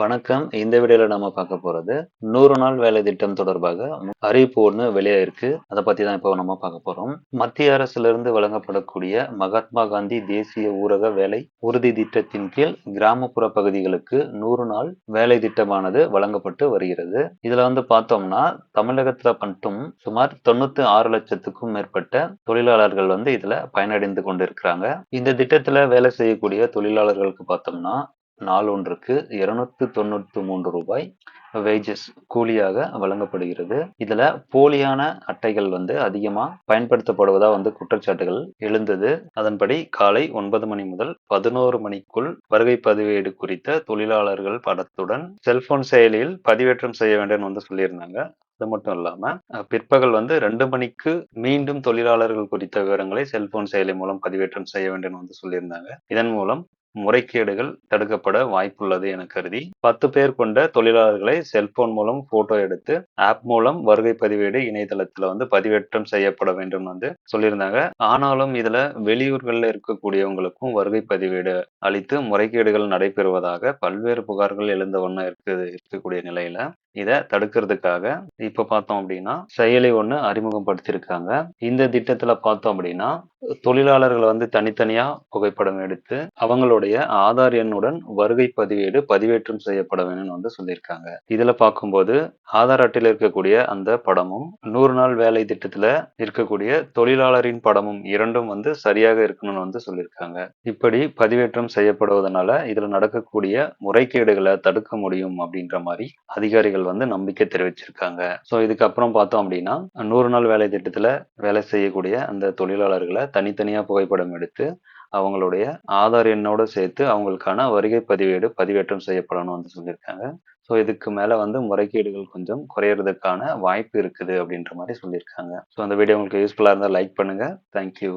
வணக்கம். இந்த வீடியோல நம்ம பார்க்க போறது நூறு நாள் வேலை திட்டம் தொடர்பாக அறிவிப்பு ஒன்று வெளியாயிருக்கு அதை பத்தி தான் இப்போ நம்ம பார்க்க போறோம். மத்திய அரசுல இருந்து வழங்கப்படக்கூடிய மகாத்மா காந்தி தேசிய ஊரக வேலை உறுதி திட்டத்தின் கீழ் கிராமப்புற பகுதிகளுக்கு நூறு நாள் வேலை திட்டமானது வழங்கப்பட்டு வருகிறது. இதுல வந்து பார்த்தோம்னா தமிழகத்துல மட்டும் சுமார் தொண்ணூத்தி ஆறு லட்சத்துக்கும் மேற்பட்ட தொழிலாளர்கள் வந்து இதுல பயனடைந்து கொண்டிருக்கிறாங்க. இந்த திட்டத்துல வேலை செய்யக்கூடிய தொழிலாளர்களுக்கு பார்த்தோம்னா நாள் ஒன்றுக்கு இருநூத்தி தொண்ணூத்தி மூன்று ரூபாய் வேஜஸ் கூலியாக வழங்கப்படுகிறது. இதுல போலியான அட்டைகள் வந்து அதிகமா பயன்படுத்தப்படுவதா வந்து குற்றச்சாட்டுகள் எழுந்தது. அதன்படி காலை ஒன்பது மணி முதல் பதினோரு மணிக்குள் வருகை பதிவேடு குறித்த தொழிலாளர்கள் படத்துடன் செல்போன் செயலியில் பதிவேற்றம் செய்ய வேண்டும் வந்து சொல்லியிருந்தாங்க. அது மட்டும் இல்லாம பிற்பகல் வந்து ரெண்டு மணிக்கு மீண்டும் தொழிலாளர்கள் குறித்த விவரங்களை செல்போன் செயலி மூலம் பதிவேற்றம் செய்ய வேண்டும் வந்து சொல்லியிருந்தாங்க. இதன் மூலம் முறைகேடுகள் தடுக்கப்பட வாய்ப்புள்ளது என கருதி பத்து பேர் கொண்ட தொழிலாளர்களை செல்போன் மூலம் போட்டோ எடுத்து ஆப் மூலம் வருகை பதிவேடு இணையதளத்துல வந்து பதிவேற்றம் செய்யப்பட வேண்டும் வந்து சொல்லியிருந்தாங்க. ஆனாலும் இதுல வெளியூர்கள்ல இருக்கக்கூடியவங்களுக்கும் வருகை பதிவேடு அளித்து முறைகேடுகள் நடைபெறுவதாக பல்வேறு புகார்கள் எழுந்த ஒண்ணு இருக்குது இருக்கக்கூடிய நிலையில. இதை தடுக்கிறதுக்காக இப்ப பார்த்தோம் அப்படின்னா செயலி ஒண்ணு அறிமுகப்படுத்தியிருக்காங்க இந்த திட்டத்துல பார்த்தோம் அப்படின்னா தொழிலாளர்கள் வந்து தனித்தனியா புகைப்படம் எடுத்து அவங்களுடைய ஆதார் எண்ணுடன் வருகை பதிவேடு பதிவேற்றம் செய்யப்பட வேணும்னு வந்து சொல்லியிருக்காங்க. இதுல பார்க்கும்போது ஆதார் அட்டையில் இருக்கக்கூடிய அந்த படமும் நூறு நாள் வேலை திட்டத்துல இருக்கக்கூடிய தொழிலாளரின் படமும் இரண்டும் வந்து சரியாக இருக்கணும்னு வந்து சொல்லியிருக்காங்க. இப்படி பதிவேற்றம் செய்யப்படுவதனால இதுல நடக்கக்கூடிய முறைகேடுகளை தடுக்க முடியும் அப்படின்ற மாதிரி அதிகாரிகள் வந்து நம்பிக்கை தெரிவிச்சிருக்காங்க. ஸோ இதுக்கப்புறம் பார்த்தோம் அப்படின்னா நூறு நாள் வேலை திட்டத்தில் வேலை செய்யக்கூடிய அந்த தொழிலாளர்களை தனித்தனியாக புகைப்படம் எடுத்து அவங்களுடைய ஆதார் எண்ணோட சேர்த்து அவங்களுக்கான வருகை பதிவேடு பதிவேற்றம் செய்யப்படணும் வந்து சொல்லியிருக்காங்க. ஸோ இதுக்கு மேலே வந்து முறைகேடுகள் கொஞ்சம் குறையிறதுக்கான வாய்ப்பு இருக்குது அப்படின்ற மாதிரி சொல்லியிருக்காங்க. ஸோ அந்த வீடியோ உங்களுக்கு யூஸ்ஃபுல்லாக இருந்தால் லைக் பண்ணுங்க. தேங்க்யூ